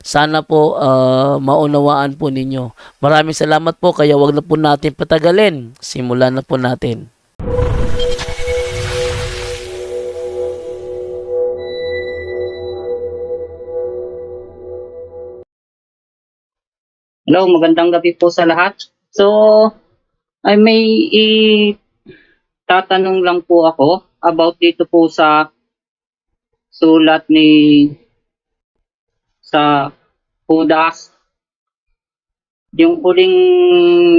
Sana po ah, maunawaan po ninyo. Maraming salamat po kaya wag na po natin patagalin. Simulan na po natin. Hello, magandang gabi po sa lahat. So, ay may tatanong lang po ako about dito po sa sulat ni sa Judas. Yung huling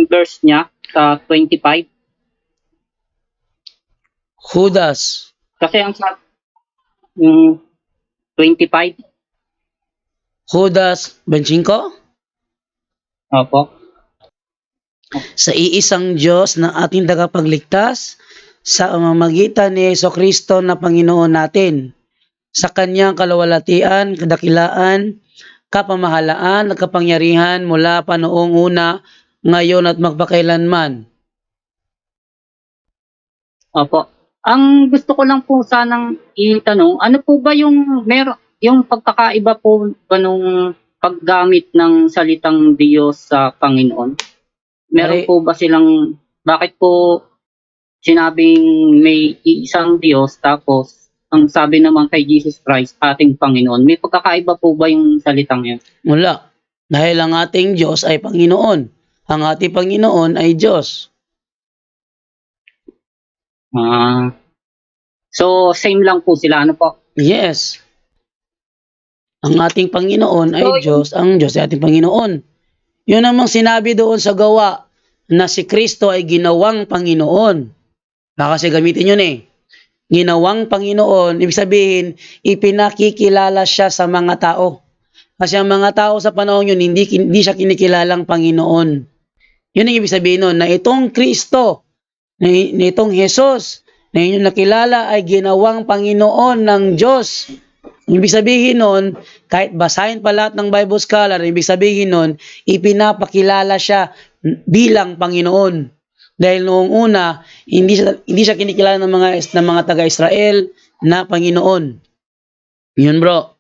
verse niya sa 25. Judas, Kasi ang sa yung 25. Judas Benchinko, Opo. sa iisang Diyos na ating tagapagligtas, sa mamamagitan ni Yeso Kristo na Panginoon natin, sa kanyang kalawalatian, kadakilaan, kapamahalaan at kapangyarihan mula pa noong una, ngayon at magpakailanman. Opo. Ang gusto ko lang po sanang itanong, ano po ba yung mer yung pagkakaiba po ba nung paggamit ng salitang Diyos sa Panginoon? Meron Ay- po ba silang bakit po sinabing may isang Diyos tapos ang sabi naman kay Jesus Christ, ating Panginoon. May pagkakaiba po ba yung salitang yun? Mula, dahil ang ating Diyos ay Panginoon. Ang ating Panginoon ay Diyos. Ah. so same lang po sila ano po? Yes. Ang ating Panginoon ay So, Diyos, ang Diyos ay ating Panginoon. Yun namang sinabi doon sa gawa na si Kristo ay ginawang Panginoon. Baka kasi gamitin yun eh. Ginawang Panginoon, ibig sabihin, ipinakikilala siya sa mga tao. Kasi ang mga tao sa panahon yun, hindi, hindi siya kinikilalang Panginoon. Yun ang ibig sabihin nun, na itong Kristo, na, na itong Jesus, na inyong nakilala ay ginawang Panginoon ng Diyos. Ibig sabihin nun, kahit basahin pa lahat ng Bible scholar, ibig sabihin nun, ipinapakilala siya bilang Panginoon. Dahil noong una, hindi siya, hindi siya kinikilala ng mga, ng mga taga-Israel na Panginoon. Yun bro.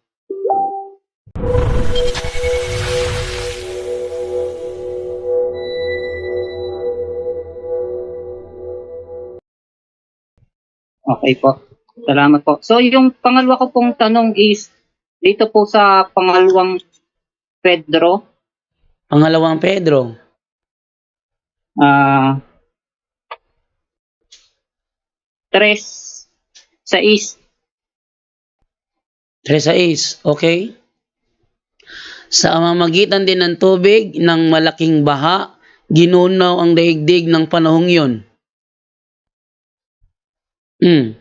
Okay po. Salamat po. So yung pangalawa ko pong tanong is dito po sa pangalawang Pedro, Pangalawang Pedro. ah 3 sa is 3.6, okay? Sa mamamagitan din ng tubig ng malaking baha, ginunaw ang daigdig ng panahong yon. Hmm.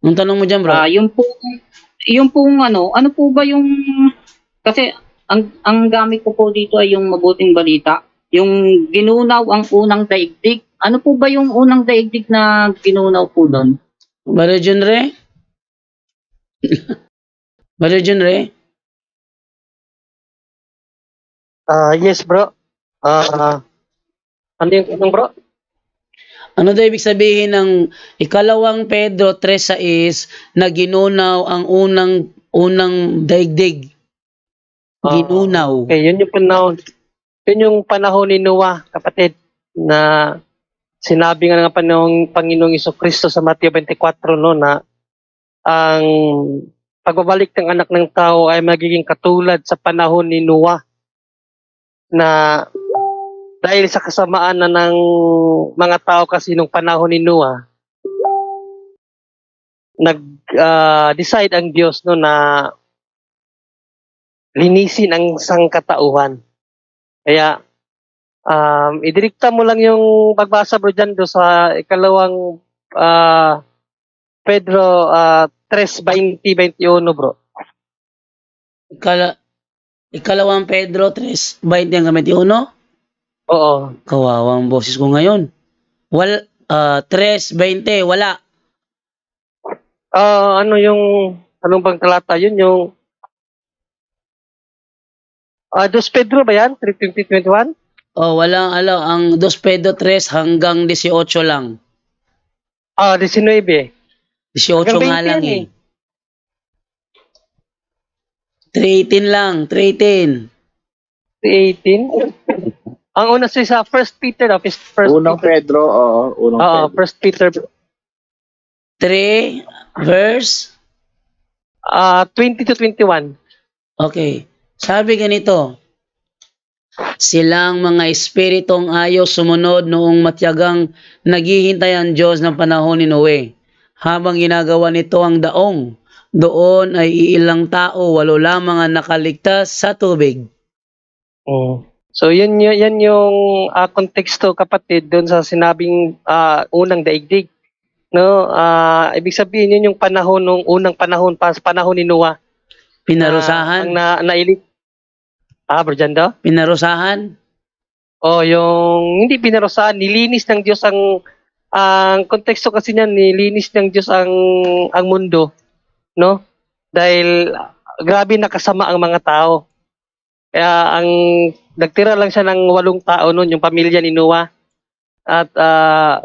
Ang tanong mo dyan, bro? Ah, yung po yung pong ano, ano po ba yung kasi ang ang gamit ko po dito ay yung mabuting balita, yung ginunaw ang unang daigdig. Ano po ba yung unang daigdig na ginunaw po doon? Ray? Brother John Ray? Ah, yes, bro. Ah, ano yung tanong, bro? Ano daw ibig sabihin ng ikalawang Pedro 3.6 na ginunaw ang unang unang daigdig? Ah, Ginunaw. Okay, yun yung panahon. Yun yung panahon ni Noah, kapatid, na sinabi nga ng panahon Panginoong Iso Kristo sa Mateo 24, no, na ang pagbabalik ng anak ng tao ay magiging katulad sa panahon ni Noah na dahil sa kasamaan na ng mga tao kasi nung panahon ni Noah, nag-decide ang Diyos no na linisin ang sangkatauhan. Kaya Um, idirekta mo lang yung pagbasa bro dyan do sa ikalawang ah, Pedro uh, 3.20-21 bro. Ikala, ikalawang Pedro 3, 20 ang gamit yun, no? Oo. Kawawang boses ko ngayon. Wal, ah 3, 20, wala. Ah, ano yung anong bang talata yun yung Ah, Dos Pedro ba yan? 3.20-21? Oh, walang alo, ang 2 Pedro 3 hanggang 18 lang. Ah, 19. 18 Hanggang nga 20 lang yan eh. 318 lang, 318. 18. Ang una siya sa First Peter, no? First, first Unang Peter. Pedro, oo. Unang Oo, Pedro. First Peter 3 verse ah 20 to 21. Okay. Sabi ganito, silang mga espiritong ayaw sumunod noong matyagang naghihintay ang Diyos ng panahon ni Noe. Habang ginagawa nito ang daong, doon ay iilang tao, walo lamang ang nakaligtas sa tubig. So yun yun, yan yung ah, konteksto kapatid doon sa sinabing ah, unang daigdig. No, ah ibig sabihin yun yung panahon nung unang panahon pas panahon ni Noah. Pinarusahan, Na, ang na, nailit. Ah, Bro Jando? pinarusahan, Oh, yung hindi pinarusahan, nilinis ng Diyos ang ang konteksto kasi niyan nilinis ng Diyos ang ang mundo, no? Dahil ah, grabe nakasama ang mga tao. Kaya ang nagtira lang siya ng walong tao noon, yung pamilya ni Noah. At ah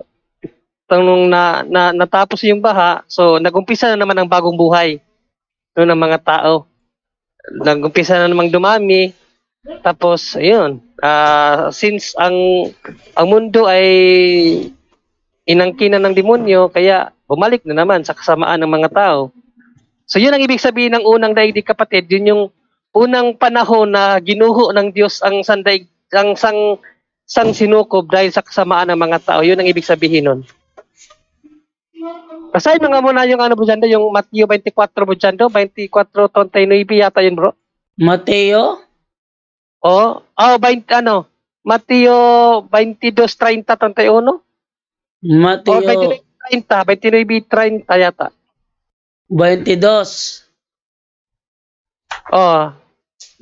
nung na, na, natapos yung baha, so nagumpisa na naman ang bagong buhay no, ng mga tao. Nagumpisa na namang dumami, tapos, ayun, ah since ang ang mundo ay inangkinan ng demonyo, kaya bumalik na naman sa kasamaan ng mga tao. So yun ang ibig sabihin ng unang daigdig kapatid, yun yung unang panahon na ginuho ng Diyos ang sandaig, ang sang sang sinukob dahil sa kasamaan ng mga tao. Yun ang ibig sabihin nun. Basahin mo nga muna yung ano, Bujando, yung Matthew 24, Bujando, 24.39 yata yun, bro. Mateo, Oh, oh, 20, ano, Mateo 22.30, 31? O Mateo 29.30, 29.30 yata. 22. Oh,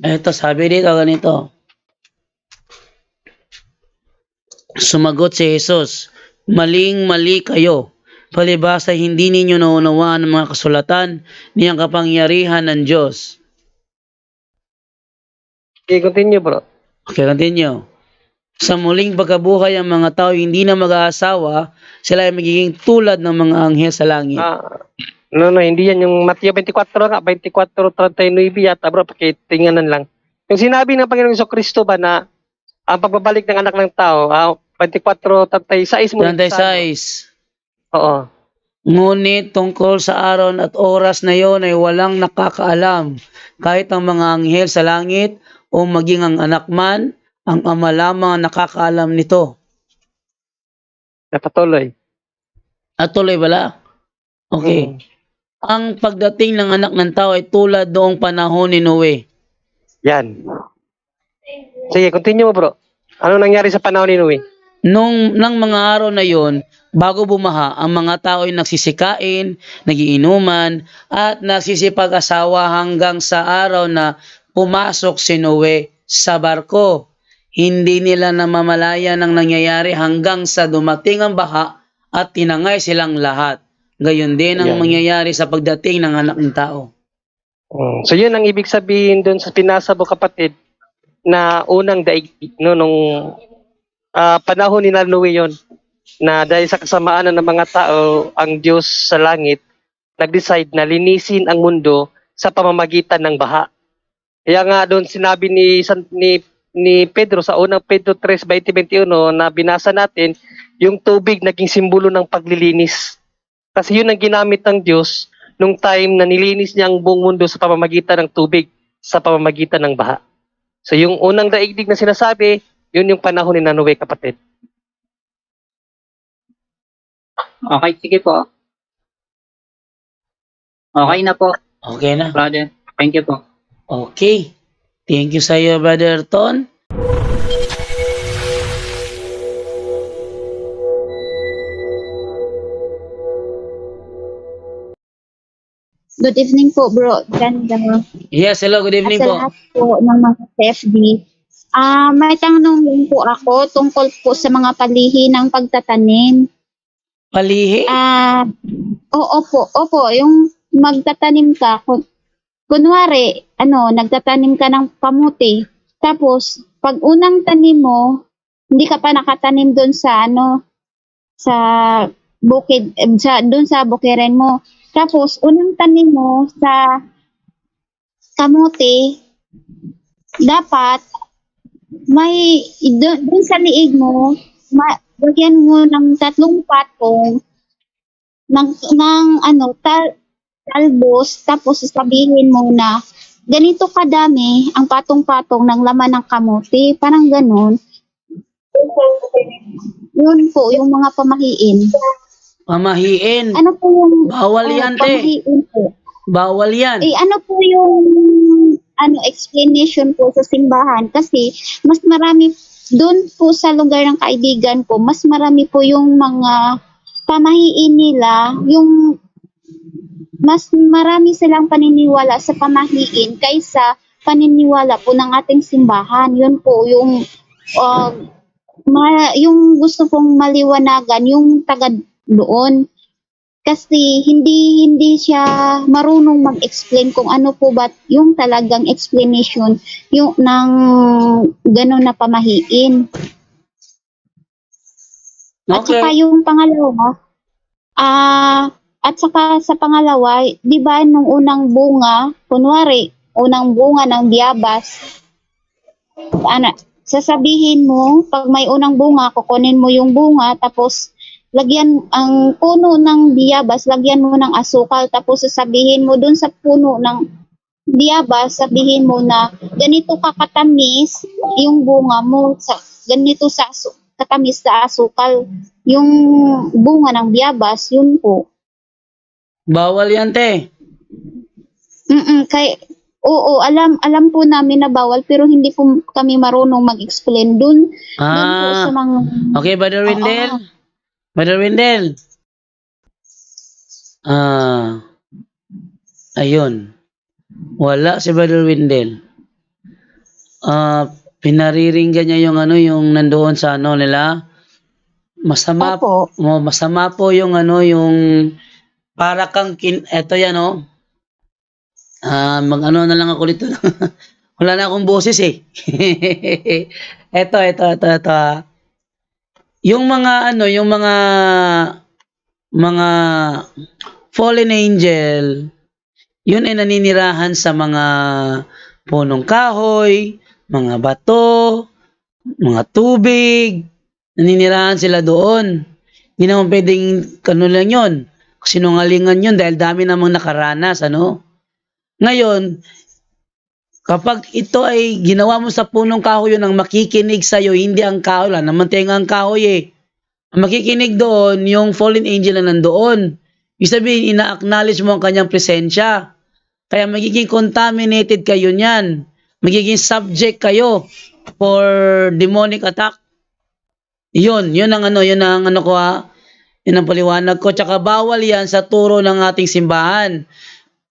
Eto, sabi dito ganito. Sumagot si Jesus, Maling-mali kayo. Palibasa hindi ninyo naunawaan ang mga kasulatan ni ang kapangyarihan ng Diyos. Okay, continue bro. Okay, continue. Sa muling pagkabuhay ang mga tao hindi na mag-aasawa, sila ay magiging tulad ng mga anghel sa langit. Ah, no, no, hindi yan yung Mateo 24 nga, 24.39 yata bro, pakitinganan lang. Yung sinabi ng Panginoong Iso Kristo ba na ang pagbabalik ng anak ng tao, ah, 24.36 mo. 36. Oo. Ngunit tungkol sa araw at oras na yon ay walang nakakaalam, kahit ang mga anghel sa langit o maging ang anak man, ang ama lamang ang nakakaalam nito. Napatuloy. At tuloy bala? Okay. Mm. Ang pagdating ng anak ng tao ay tulad noong panahon ni Noe. Yan. Sige, continue mo bro. Ano nangyari sa panahon ni Noe? Nung nang mga araw na yon, bago bumaha, ang mga tao ay nagsisikain, nagiinuman, at nagsisipag-asawa hanggang sa araw na pumasok si Noe sa barko. Hindi nila namamalayan ang nangyayari hanggang sa dumating ang baha at tinangay silang lahat. Gayon din ang Yan. mangyayari sa pagdating ng anak ng tao. Mm. So yun ang ibig sabihin doon sa pinasabo kapatid na unang daigdig no nung ah, panahon ni Noe yon na dahil sa kasamaan ng mga tao ang Diyos sa langit nag-decide na linisin ang mundo sa pamamagitan ng baha. Kaya nga doon sinabi ni San, ni ni Pedro sa unang Pedro 3:20-21 na binasa natin yung tubig naging simbolo ng paglilinis. Kasi yun ang ginamit ng Diyos nung time na nilinis niya ang buong mundo sa pamamagitan ng tubig, sa pamamagitan ng baha. So yung unang daigdig na sinasabi, yun yung panahon ni Nanoe kapatid. Okay, sige po. Okay na po, Okay na? brother. Thank you po. Okay. Thank you sa'yo, Brother Ton. Good evening po, bro. Ganda. Yes, hello. Good evening po. lahat po ng mga CFD. Ah, may tanong po ako tungkol po sa mga palihi ng pagtatanim. Palihi? Ah, oo po, opo, yung magtatanim ka, kun- kunwari, ano, nagtatanim ka ng kamuti, tapos, pag unang tanim mo, hindi ka pa nakatanim doon sa, ano, sa bukid, eh, sa, doon sa bukiren mo. Tapos, unang tanim mo sa kamuti, dapat, may, doon, sa liig mo, ma, mo ng tatlong patong ng, ng ano, tal, talbos, tapos sasabihin mo na ganito kadami ang patong-patong ng laman ng kamote, parang ganun. Yun po, yung mga pamahiin. Pamahiin. Ano po yung Bawal oh, yan, te. pamahiin po? Bawal yan. Eh, ano po yung ano explanation po sa simbahan kasi mas marami doon po sa lugar ng kaibigan ko, mas marami po yung mga pamahiin nila, yung mas marami silang paniniwala sa pamahiin kaysa paniniwala po ng ating simbahan. Yun po yung uh, ma- yung gusto kong maliwanagan yung taga doon kasi hindi hindi siya marunong mag-explain kung ano po ba yung talagang explanation yung ng gano'n na pamahiin. At saka Okay. yung pangalawa, ah, at saka sa pangalawa, di ba nung unang bunga, kunwari, unang bunga ng biyabas, ano, sasabihin mo, pag may unang bunga, kukunin mo yung bunga, tapos lagyan ang puno ng biyabas, lagyan mo ng asukal, tapos sasabihin mo dun sa puno ng biyabas, sabihin mo na ganito kakatamis yung bunga mo, sa, ganito sa katamis sa asukal, yung bunga ng biyabas, yun po. Bawal yan, te. Mm kay Oo, alam alam po namin na bawal pero hindi po kami marunong mag-explain dun, dun po Ah, sa mga okay, Brother Windel. Brother Windel. Ah, ayun. Wala si Brother Windel. Ah, pinariringgan niya yung ano, yung nandoon sa ano nila. Masama Opo. mo masama po yung ano yung para kang kin eto yan oh. Ah, mag ano na lang ako dito. Wala na akong boses eh. eto, eto, eto, eto. ah. Yung mga ano, yung mga mga fallen angel, yun ay naninirahan sa mga punong kahoy, mga bato, mga tubig, naninirahan sila doon. Hindi naman pwedeng kano lang yun. Sinungalingan yun dahil dami namang nakaranas, ano? Ngayon, kapag ito ay ginawa mo sa punong kahoy yun ang makikinig sa'yo, hindi ang kahoy, wala naman tenga ang kahoy eh. Ang makikinig doon, yung fallen angel na nandoon. Ibig sabihin, ina-acknowledge mo ang kanyang presensya. Kaya magiging contaminated kayo niyan. Magiging subject kayo for demonic attack. Yun, yun ang ano, yun ang ano ko ha. Yun ang paliwanag ko. Tsaka bawal yan sa turo ng ating simbahan.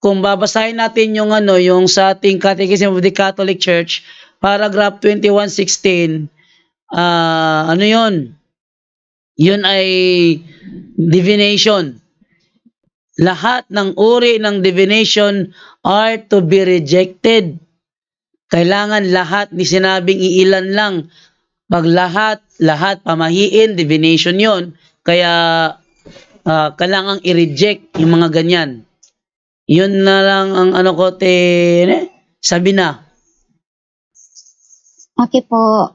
Kung babasahin natin yung ano, yung sa ating Catechism of the Catholic Church, paragraph 2116, ah ano yun? Yun ay divination. Lahat ng uri ng divination are to be rejected. Kailangan lahat, ni sinabing iilan lang. Pag lahat, lahat pamahiin, divination yon. Kaya ah, kailangang i-reject yung mga ganyan. Yun na lang ang ano ko, te, ne? sabi na. Okay po.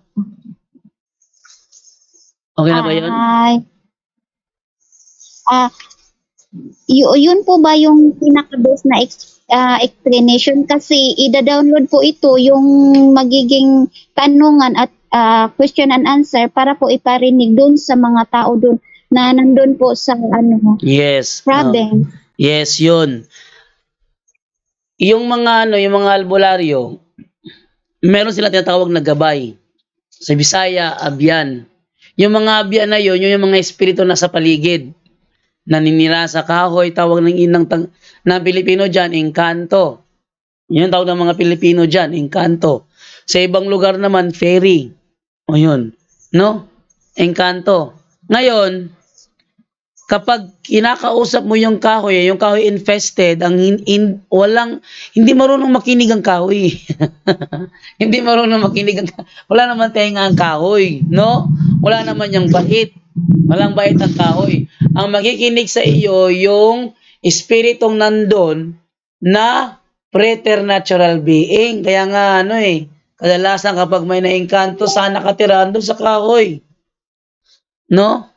Okay na ba yun? Ay. Ah, y- yun po ba yung pinaka-best na ex- ah, explanation? Kasi ida-download po ito yung magiging tanungan at ah, question and answer para po iparinig doon sa mga tao doon na nandun po sa ano Yes. Oh. province. Yes, yun. Yung mga ano, yung mga albularyo, meron sila tinatawag na gabay. Sa Bisaya, abyan. Yung mga abyan na yun, yun yung mga espiritu na sa paligid. Naninira sa kahoy, tawag ng inang tang, ng Pilipino dyan, engkanto. Yun tawag ng mga Pilipino dyan, engkanto. Sa ibang lugar naman, fairy. O yun. No? Engkanto. Ngayon, kapag kinakausap mo yung kahoy, yung kahoy infested, ang in, in- walang hindi marunong makinig ang kahoy. hindi marunong makinig ang ka- wala naman tenga ang kahoy, no? Wala naman yung bait. Walang bait ang kahoy. Ang makikinig sa iyo yung espiritong nandun na preternatural being. Kaya nga ano eh, kadalasan kapag may naengkanto, sana nakatira doon sa kahoy. No?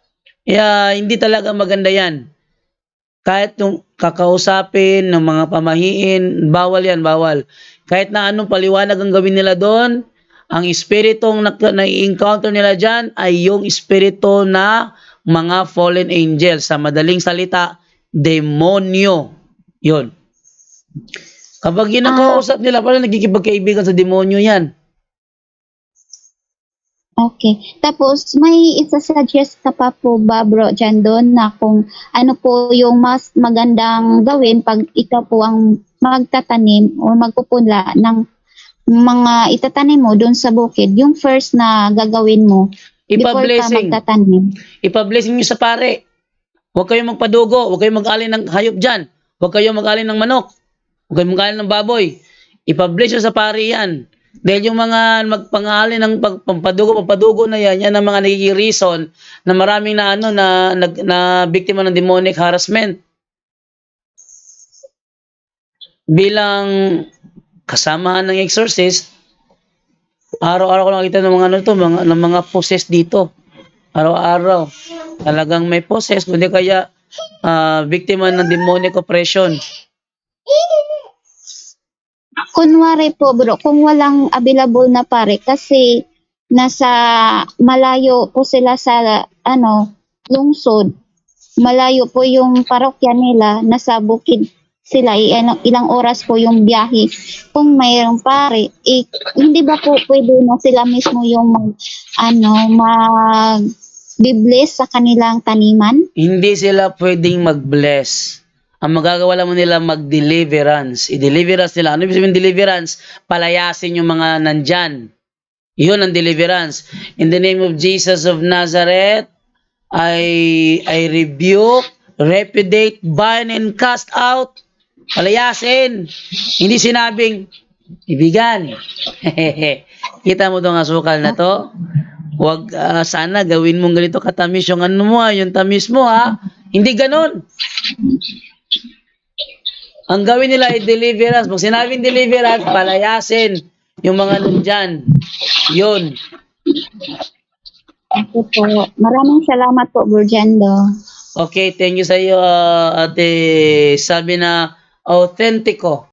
Kaya hindi talaga maganda yan. Kahit yung kakausapin ng mga pamahiin, bawal yan, bawal. Kahit na anong paliwanag ang gawin nila doon, ang espiritong na, na-encounter nila dyan ay yung espiritu na mga fallen angels. Sa madaling salita, demonyo. Yun. Kapag ginakausap nila, parang nagkikipagkaibigan sa demonyo yan. Okay. Tapos, may isa-suggest ka pa po ba, bro, dyan doon na kung ano po yung mas magandang gawin pag ikaw po ang magtatanim o magpupunla ng mga itatanim mo doon sa bukid. Yung first na gagawin mo before ka Ipa-blessing. magtatanim. Ipa-blessing nyo sa pare. Huwag kayong magpadugo. Huwag kayong mag-alin ng hayop dyan. Huwag kayong mag-alin ng manok. Huwag kayong mag-alin ng baboy. Ipa-bless nyo sa pare yan. Dahil yung mga magpangalin ng pampadugo, pampadugo na yan, yan ang mga nagiging reason na maraming na ano na, na, na biktima ng demonic harassment. Bilang kasamahan ng exorcist, araw-araw ko nakita ng mga ano to, mga, ng mga possessed dito. Araw-araw. Talagang may possess, kundi kaya ah, biktima ng demonic oppression. Kunwari po, bro, kung walang available na pare kasi nasa malayo po sila sa ano, lungsod. Malayo po yung parokya nila, nasa bukid sila, i- ano, ilang oras po yung biyahe. Kung mayroong pare, eh, hindi ba po pwede na sila mismo yung mag, ano, mag bibless sa kanilang taniman? Hindi sila pwedeng mag-bless. Ang magagawa mo nila mag-deliverance. I-deliverance nila. Ano ibig deliverance? Palayasin yung mga nandyan. Yun ang deliverance. In the name of Jesus of Nazareth, I, I rebuke, repudiate, bind, and cast out. Palayasin. Hindi sinabing, ibigan. Kita mo tong asukal na to? Wag ah, sana gawin mong ganito katamis yung ano mo, ah, yung tamis mo ha. Hindi ganon. Ang gawin nila ay deliverance. Pag sinabing deliverance, palayasin yung mga nandyan. Yun. Ako po. Maraming salamat po, Burjando. Okay, thank you sa iyo, ah, ate. Sabi na, authentico.